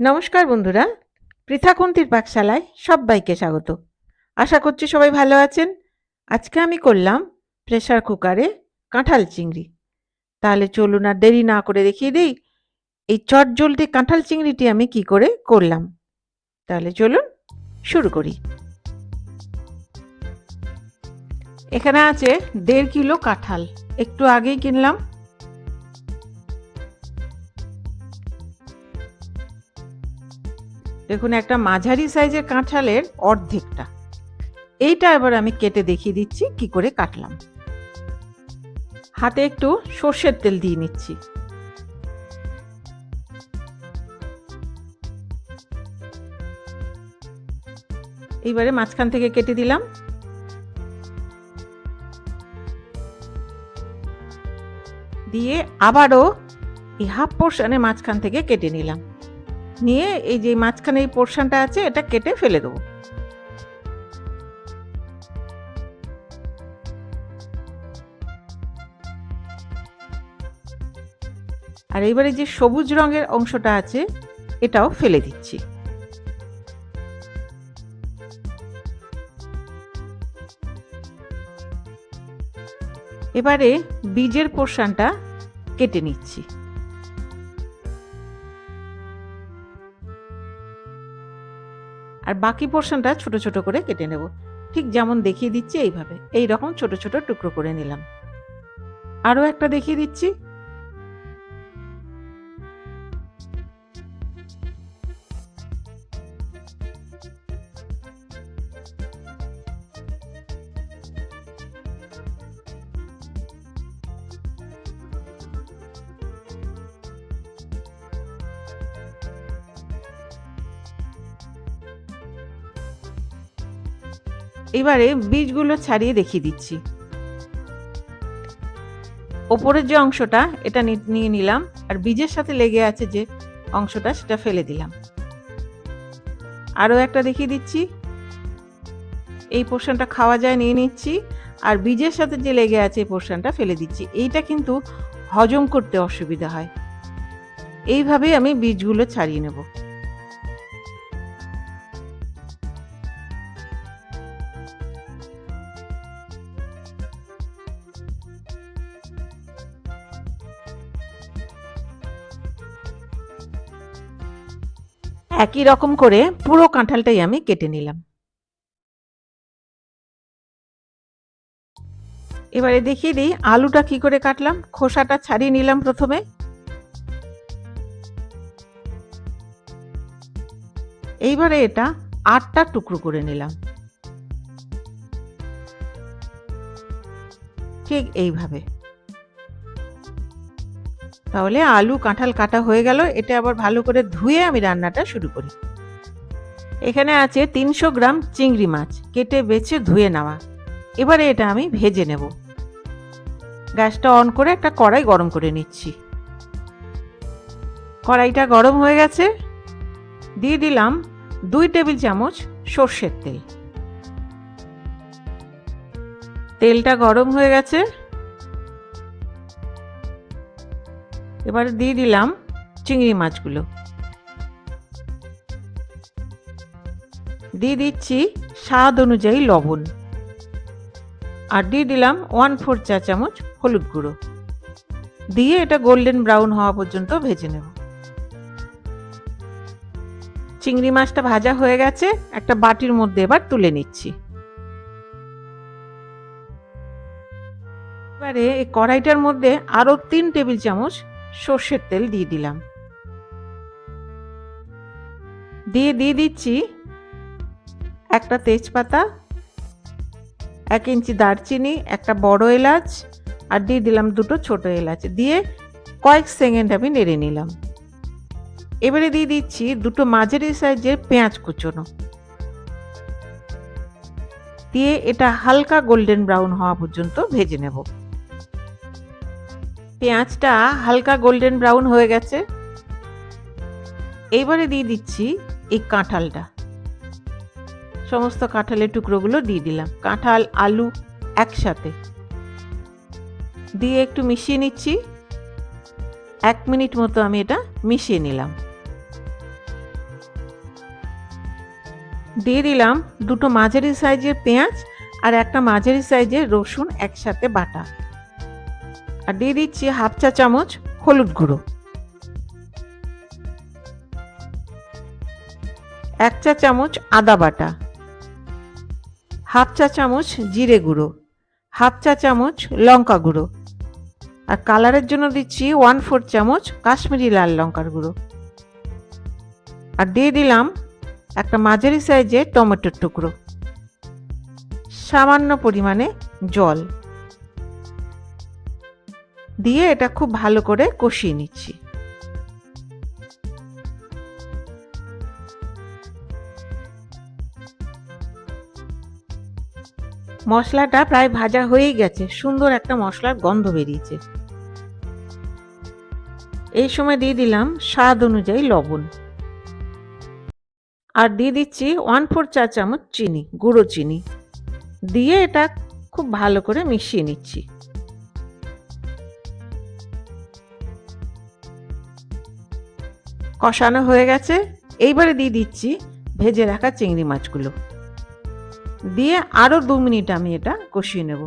নমস্কার বন্ধুরা পৃথাকুন্তির পাকশালায় সবাইকে স্বাগত। আশা করছি সবাই ভালো আছেন। আজকে আমি করলাম প্রেশার কুকারে কাঁঠাল চিংড়ি। তাহলে চলুন আর দেরি না করে দেখিয়ে দিই, এই চট জলদি কাঁঠাল চিংড়িটি আমি কি করে করলাম। তাহলে চলুন শুরু করি। এখানে আছে দেড় কিলো কাঁঠাল। একটু আগেই কিনলাম দেখুন, একটা মাঝারি সাইজের কাঁঠালের অর্ধেকটা। এইটা এবার আমি কেটে দেখিয়ে দিচ্ছি, কি করে কাটলাম। হাতে একটু সর্ষের তেল দিয়ে নিচ্ছি। এইবারে মাঝখান থেকে কেটে দিলাম। দিয়ে আবারও এই হাফ পোর্শনে মাঝখান থেকে কেটে নিলাম। নিয়ে এই যে মাঝখানে এই পোর্শনটা আছে, এটা কেটে ফেলে দেবো। আর এবারে যে সবুজ রঙের অংশটা আছে, এটাও ফেলে দিচ্ছি। এবারে বীজের পোর্শনটা কেটে নিচ্ছি। আর বাকি পোর্শনটা ছোট ছোট করে কেটে নেব। ঠিক যেমন দেখিয়ে দিচ্ছি এইভাবে। এই রকম ছোট ছোট টুকরো করে নিলাম। আরও একটা দেখিয়ে দিচ্ছি। এবারে বীজগুলো ছাড়িয়ে দেখিয়ে দিচ্ছি। ওপরের যে অংশটা, এটা নিয়ে নিলাম, আর বীজের সাথে লেগে আছে যে অংশটা, সেটা ফেলে দিলাম। আরও একটা দেখিয়ে দিচ্ছি। এই পোর্শনটা খাওয়া যায়, নিয়ে নিচ্ছি, আর বীজের সাথে যে লেগে আছে এই পোর্শনটা ফেলে দিচ্ছি। এইটা কিন্তু হজম করতে অসুবিধা হয়। এইভাবেই আমি বীজগুলো ছাড়িয়ে নেব। একই রকম করে পুরো কাঁঠালটাই আমি কেটে নিলাম। এবারে দেখিয়ে দিই আলুটা কি করে কাটলাম। খোসাটা ছাড়িয়ে নিলাম প্রথমে। এইবারে এটা আটটা টুকরো করে নিলাম। ঠিক এইভাবে। তাহলে আলু কাঁঠাল কাটা হয়ে গেল। এটা আবার ভালো করে ধুয়ে আমি রান্নাটা শুরু করি। এখানে আছে তিনশো গ্রাম চিংড়ি মাছ, কেটে বেছে ধুয়ে নেওয়া। এবারে এটা আমি ভেজে নেব। গ্যাসটা অন করে একটা কড়াই গরম করে নিচ্ছি। কড়াইটা গরম হয়ে গেছে। দিয়ে দিলাম দুই টেবিল চামচ সর্ষের তেল। তেলটা গরম হয়ে গেছে। এবারে দিয়ে দিলাম চিংড়ি মাছগুলো। দিয়ে দিচ্ছি স্বাদ অনুযায়ী লবণ। আর দিয়ে দিলাম ওয়ান ফোর চা চামচ হলুদ গুঁড়ো। দিয়ে এটা গোল্ডেন ব্রাউন হওয়া পর্যন্ত ভেজে নেব। চিংড়ি মাছটা ভাজা হয়ে গেছে, একটা বাটির মধ্যে এবার তুলে নিচ্ছি। এবারে এই কড়াইটার মধ্যে আরও তিন টেবিল চামচ সর্ষের তেল দিয়ে দিলাম। দিয়ে দিয়ে দিচ্ছি একটা তেজপাতা, এক ইঞ্চি দারচিনি, একটা বড় এলাচ আর দিয়ে দিলাম দুটো ছোট এলাচ। দিয়ে কয়েক সেকেন্ড আমি নেড়ে নিলাম। এবারে দিয়ে দিচ্ছি দুটো মাঝারি সাইজের পেঁয়াজ কুচোনো। দিয়ে এটা হালকা গোল্ডেন ব্রাউন হওয়া পর্যন্ত ভেজে নেব। পেঁয়াজটা হালকা গোল্ডেন ব্রাউন হয়ে গেছে। এইবারে দিয়ে দিচ্ছি এই কাঁঠালটা। সমস্ত কাঁঠালের টুকরোগুলো দিয়ে দিলাম। কাঁঠাল, আলু একসাথে। দিয়ে একটু মিশিয়ে নিচ্ছি। এক মিনিট মতো আমি এটা মিশিয়ে নিলাম। দিয়ে দিলাম দুটো মাঝারি সাইজের পেঁয়াজ আর একটা মাঝারি সাইজের রসুন একসাথে বাটা। আর দিয়ে দিচ্ছি হাফ চা চামচ হলুদ গুঁড়ো। এক চা চামচ আদা বাটা। হাফ চা চামচ জিরে গুঁড়ো। হাফ চা চামচ লঙ্কা গুঁড়ো। আর কালারের জন্য দিচ্ছি ওয়ান ফোর চামচ কাশ্মীরি লাল লঙ্কার গুঁড়ো। আর দিয়ে দিলাম একটা মাঝারি সাইজের টমেটোর টুকরো। সামান্য পরিমাণে জল। দিয়ে এটা খুব ভালো করে কষিয়ে নিচ্ছি। মশলাটা প্রায় ভাজা হয়েই গেছে, সুন্দর একটা মশলার গন্ধ বেরিয়েছে। এই সময় দিয়ে দিলাম স্বাদ অনুযায়ী লবণ। আর দিয়ে দিচ্ছি ওয়ান ফোর চা চামচ চিনি, গুঁড়ো চিনি। দিয়ে এটা খুব ভালো করে মিশিয়ে নিচ্ছি। কষানো হয়ে গেছে। এইবারে দিয়ে দিচ্ছি ভেজে রাখা চিংড়ি মাছগুলো। দিয়ে আরও দু মিনিট আমি এটা কষিয়ে নেব।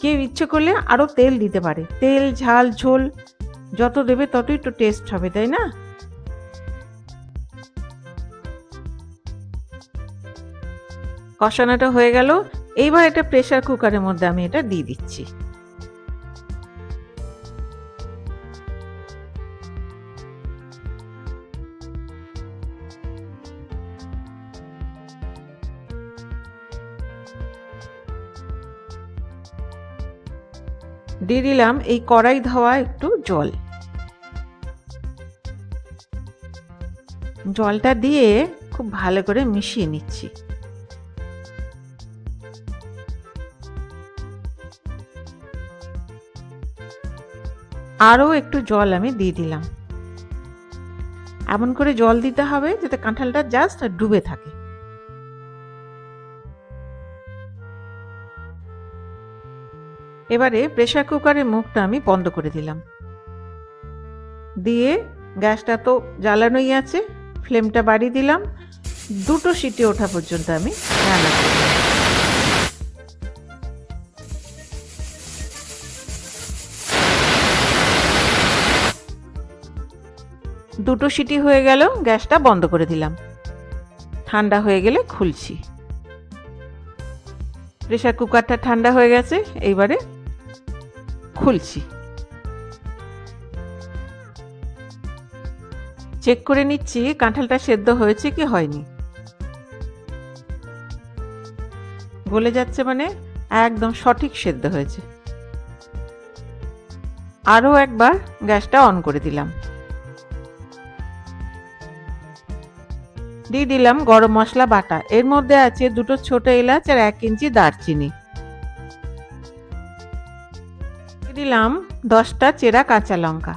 কেউ ইচ্ছে করলে আরও তেল দিতে পারে। তেল, ঝাল, ঝোল যত দেবে ততই তো টেস্ট হবে, তাই না? কষানোটা হয়ে গেল। এইবার এটা প্রেশার কুকারের মধ্যে আমি এটা দিয়ে দিচ্ছি। দিয়ে দিলাম এই কড়াই ধোয়া একটু জল। জলটা দিয়ে খুব ভালো করে মিশিয়ে নিচ্ছি। আরও একটু জল আমি দিয়ে দিলাম। এমন করে জল দিতে হবে যাতে কাঁঠালটা জাস্ট ডুবে থাকে। এবারে প্রেশার কুকারের মুখটা আমি বন্ধ করে দিলাম। দিয়ে গ্যাসটা তো জ্বালানোই আছে, ফ্লেমটা বাড়িয়ে দিলাম। দুটো সিটি ওঠা পর্যন্ত আমি রান্না করব। দুটো সিটি হয়ে গেল, গ্যাসটা বন্ধ করে দিলাম। ঠান্ডা হয়ে গেলে খুলছি। প্রেশার কুকারটা ঠান্ডা হয়ে গেছে, এইবারে খুলছি। চেক করে নিচ্ছি কাঁঠালটা সেদ্ধ হয়েছে কি হয়নি। গলে যাচ্ছে মানে একদম সঠিক সেদ্ধ হয়েছে। আরও একবার গ্যাসটা অন করে দিলাম। দিয়ে দিলাম গরম মশলা বাটা। এর মধ্যে আছে দুটো ছোট এলাচ আর এক ইঞ্চি দারচিনি। দিলাম দশটা চেরা কাঁচা লঙ্কা।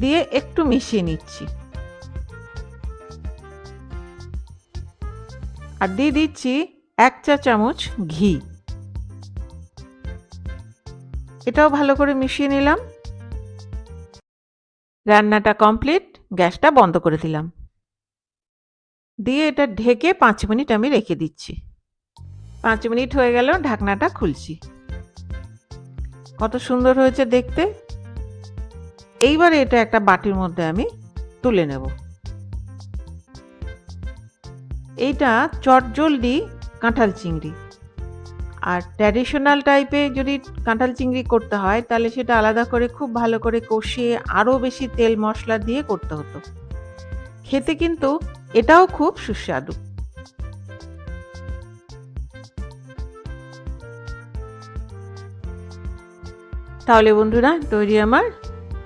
দিয়ে একটু মিশিয়ে নিচ্ছি। আর দিয়ে দিচ্ছি এক চা চামচ ঘি। এটাও ভালো করে মিশিয়ে নিলাম। রান্নাটা কমপ্লিট, গ্যাসটা বন্ধ করে দিলাম। দিয়ে এটা ঢেকে পাঁচ মিনিট আমি রেখে দিচ্ছি। পাঁচ মিনিট হয়ে গেল, ঢাকনাটা খুলছি। কত সুন্দর হয়েছে দেখতে। এইবারে এটা একটা বাটির মধ্যে আমি তুলে নেব। এইটা চটজলদি কাঁঠাল চিংড়ি। আর ট্র্যাডিশনাল টাইপে যদি কাঁঠাল চিংড়ি করতে হয়, তাহলে সেটা আলাদা করে খুব ভালো করে কষিয়ে আরও বেশি তেল মশলা দিয়ে করতে হতো। খেতে কিন্তু এটাও খুব সুস্বাদু। তাহলে বন্ধুরা তৈরি আমার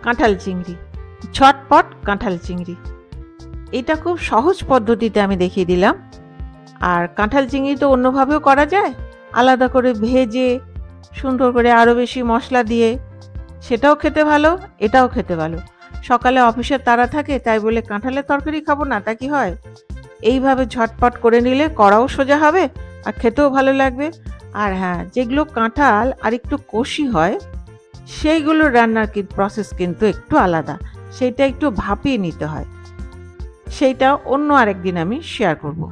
কাঁঠাল চিংড়ি, ছটপট কাঁঠাল চিংড়ি। এটা খুব সহজ পদ্ধতিতে আমি দেখিয়ে দিলাম। আর কাঁঠাল চিংড়ি তো অন্যভাবেও করা যায়। আলাদা করে ভেজে, সুন্দর করে আরও বেশি মশলা দিয়ে, সেটাও খেতে ভালো, এটাও খেতে ভালো। সকালে অফিসের তারা থাকে, তাই বলে কাঁঠালের তরকারি খাব না, তা কি হয়? এইভাবে ঝটপট করে নিলে করাও সোজা হবে, আর খেতেও ভালো লাগবে। আর হ্যাঁ যেগুলো কাঁঠাল আর একটু কষি হয় সেইগুলো রান্নার প্রসেস কিন্তু একটু আলাদা। সেইটা একটু ভাপিয়ে নিতে হয়। সেইটা অন্য আরেকদিন আমি শেয়ার করব।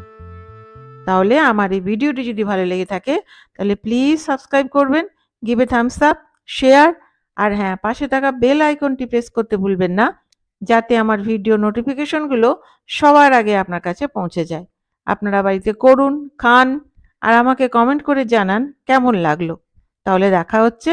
তাহলে আমার এই ভিডিওটি যদি ভালো লেগে থাকে, তাহলে প্লিজ সাবস্ক্রাইব করবেন গিভ থামস আপ শেয়ার আর হ্যাঁ পাশে থাকা বেল আইকনটি প্রেস করতে ভুলবেন না, যাতে আমার ভিডিও নোটিফিকেশনগুলো সবার আগে আপনার কাছে পৌঁছে যায়। আপনারা বাড়িতে করুন, খান, আর আমাকে কমেন্ট করে জানান কেমন লাগল। তাহলে দেখা হচ্ছে